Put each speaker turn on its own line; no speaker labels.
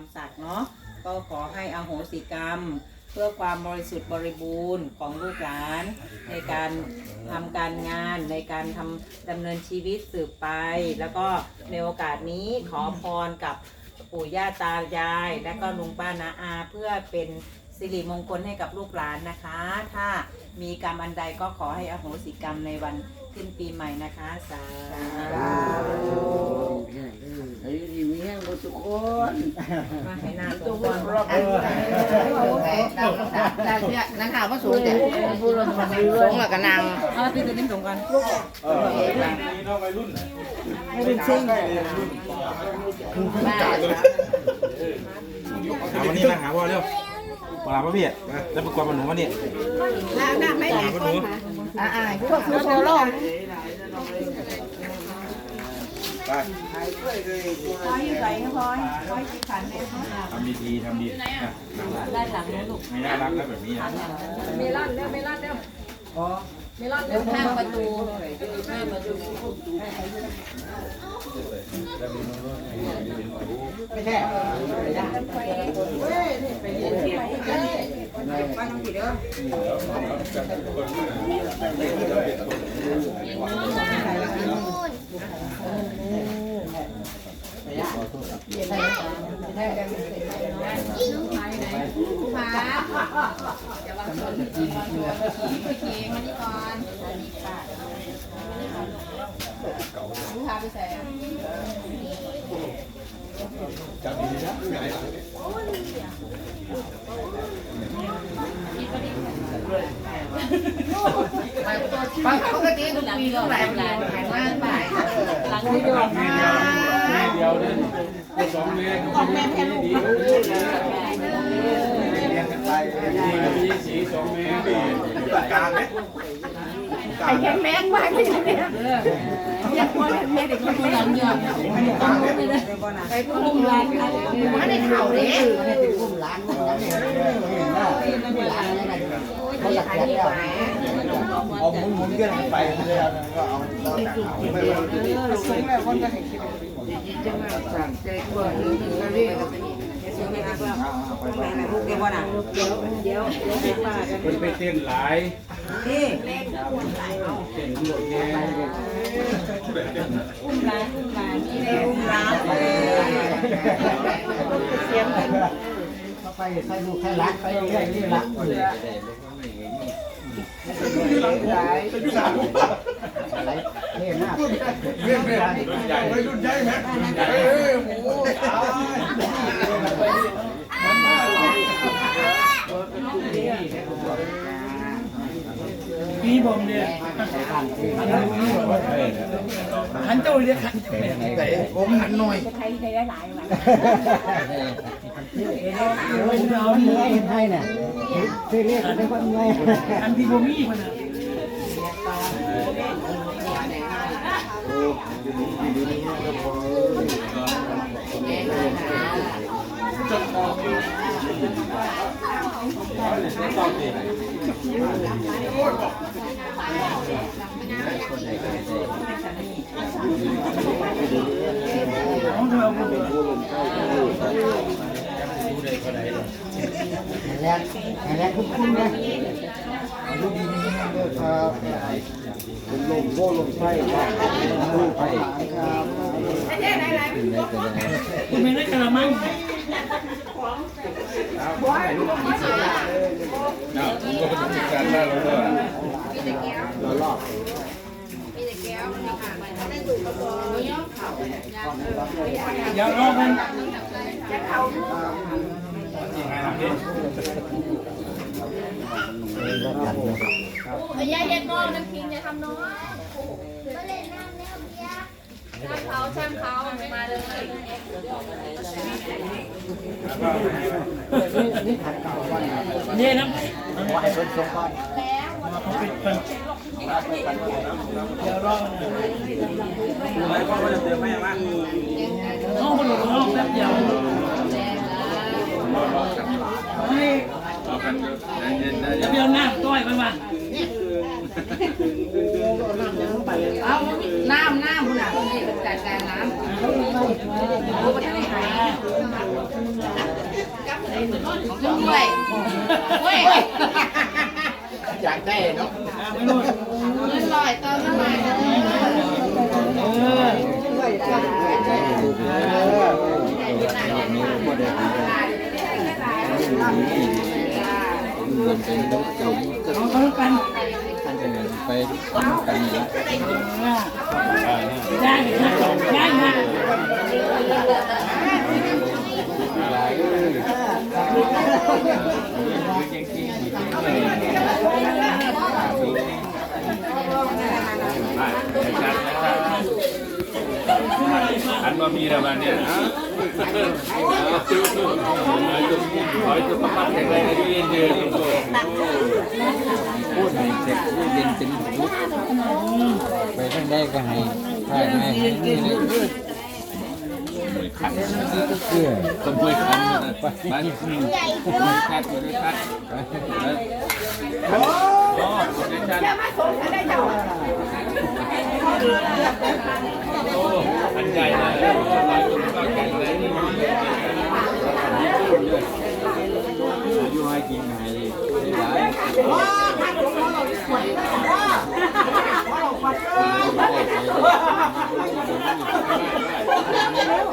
ามศักดิ์เนาะก็ขอให้อโหสิกรรม เพื่อความบริสุทธิ์บริบูรณ์ของลูกหลาน ในการทำการงานในการทำดำเนินชีวิตสืบไป แล้วก็ในโอกาสนี้ขอพรกับปู่ย่าตายาย และก็ลุงป้านาอา เพื่อเป็นสิริมงคลให้กับลูกหลานนะคะ ถ้า มีกรรมอันใดก็ขอให้อโหสิกรรมในวันขึ้นปีใหม่นะคะสาธุ
เฮ้ยดีมีแห้งหมดทุกคน
มาให้หน้าต
ทุ
ร
ก
ง
ค
ก่อนน
รอบเออ
ได้เพื่อนั่งข่าวว่าสูงแต่สูงแล้วก็นาง
เอาพี่ตัวนี้ตรงกัน
เออนี่น้องวัยรุ่น
ให้เป็นซิ่ง
บ้า
หาวันนี้มาหาพ่อเร็ว มาหาพ่อพี่แล้วประกวดมันหนูวันนี้
น้ำน้ำไม่
หาพ่อหนู
อ่าอ่าพวกคือโซโล่
ไป
พอยอยู่ไหนพอยพอยกี่ขันเนี่ย
ทำดีทีทำดี
ด้านหลังนู้นลูก
ไม่น่ารักแล้วแบบนี้
เมลอนเร็วเมลอนเร็วเมลอนเร็วข้างประตูข้างประตู
ไม่ใช่
ป้าน้องกี่เด้อ
ผู้มาอย่าวางชนขี่ขี่มา นี่ก่อนผู้พาไปใส่ไปปกติทุกปีก็หลายหลายหลายมากไปหลังที่โดนมา
เดียวเลยสองเมตรของแม่แค่ลูกดีเรียนกันไป มีสีสองเมตรกลางไหม
ไอ้แข็งแรงมากเลยเนี่ยยังพอแม่เด็กคนนี้ยังยอมไปพุ่งร้านมาในเข่าเด้
อุ้มหลานมันนั่นเนี่ยเห็นว่าหลานอะไรกันเขาอยากเลี้ยงแล้วเอาหมุนหมุนกันไปเลยก็เอาเราแต่เอาไม่ว่า
สูงแล้วคนก็ให้คิด
จะมาสั่งใจกว่าหรือจะเรียก
สูงไม่ ได้แล้วไหนไหนลูกเดี๋ยวนะเดี๋ยวเดี๋ยวเดี๋ยวให้ป้ากัน
เป็นไปเต้นหลาย
นี่
เต้นหมดแง่
อุ้มร้านอุ้มร้านนี่เลยอุ้มร้านเลยเสียงกัน
เขาไปใส่ลูกใส่หลานไปเรื่อยนี่ละ
หลายเป็นพี่สาว
อะไรเนี่ยหน้า
เรียนเป็นรุ่นใหญ่รุ่นใหญ่ไหมเฮ้ยโอ้ยมันมากเลย
พี่ ผมเนี่ยขันเจ้าเรียกขันเจ้าเนี่ย
แต่ผมหันหน่อย
ใครได้หลายหลาย
โอ้ยเอา
เนื้
เห็
นไทยเนี่ยเรียกได้ว่าไง
อันที่ผมมีมันนะ เอาเถอะผม
แรงแรงคุ้มคุ้มนะดูดีนี่เด้อครับผมลงโบลงไส้ครับลูกไปครับ
ผมไม่ได้กระมัง
น่าผมก็ต้องมีการได้แล้วด้วย
เราลอก
อย่ารอมัน
ยังไงล่ะพี่
แล้วกันเลย
ยายเฮ็ดหม้อน้ำพิงอย่าทำน้อยช่างเขาช่างเขามาเลย
นี่ขัดเก่าวัน
นี่นะ
ขอให้เป็นสมบัติ
เขาปิดมันอย่ารอมัน
อะไรพ่อก็จะเตือนแม่ว่า
ห้องมันหลงห้องแป๊บเดียวให้
เอากันเย็นๆนะ
จะเบี้ยวหน้าต้อยไปบ้า
เอาน้ำน้ำคุณอะนี่เป็นกการน้ำรู้ว่าจะได้หาย
ด้วยเว้ย
อยากได้เนาะ
ไม่รู้
เงินลอยตอนนั้นมา
เออเอาเขากัน
ไปกัน
ย่างนะย่างนะ
อันมามีอะไรบ้างเนี่ยฮะขอให้สุขภาพแข็งแรงอายุยืนยืน
พูดให้เสร็จเย็นเป็นยุคไปทางใดก็ให้ใช่ไหมนี่เลย
ขัน
ก็คือ
ต้องช่วยขันนะบ้านคัดคัดคัด
โอ้
อันใหญ่เลย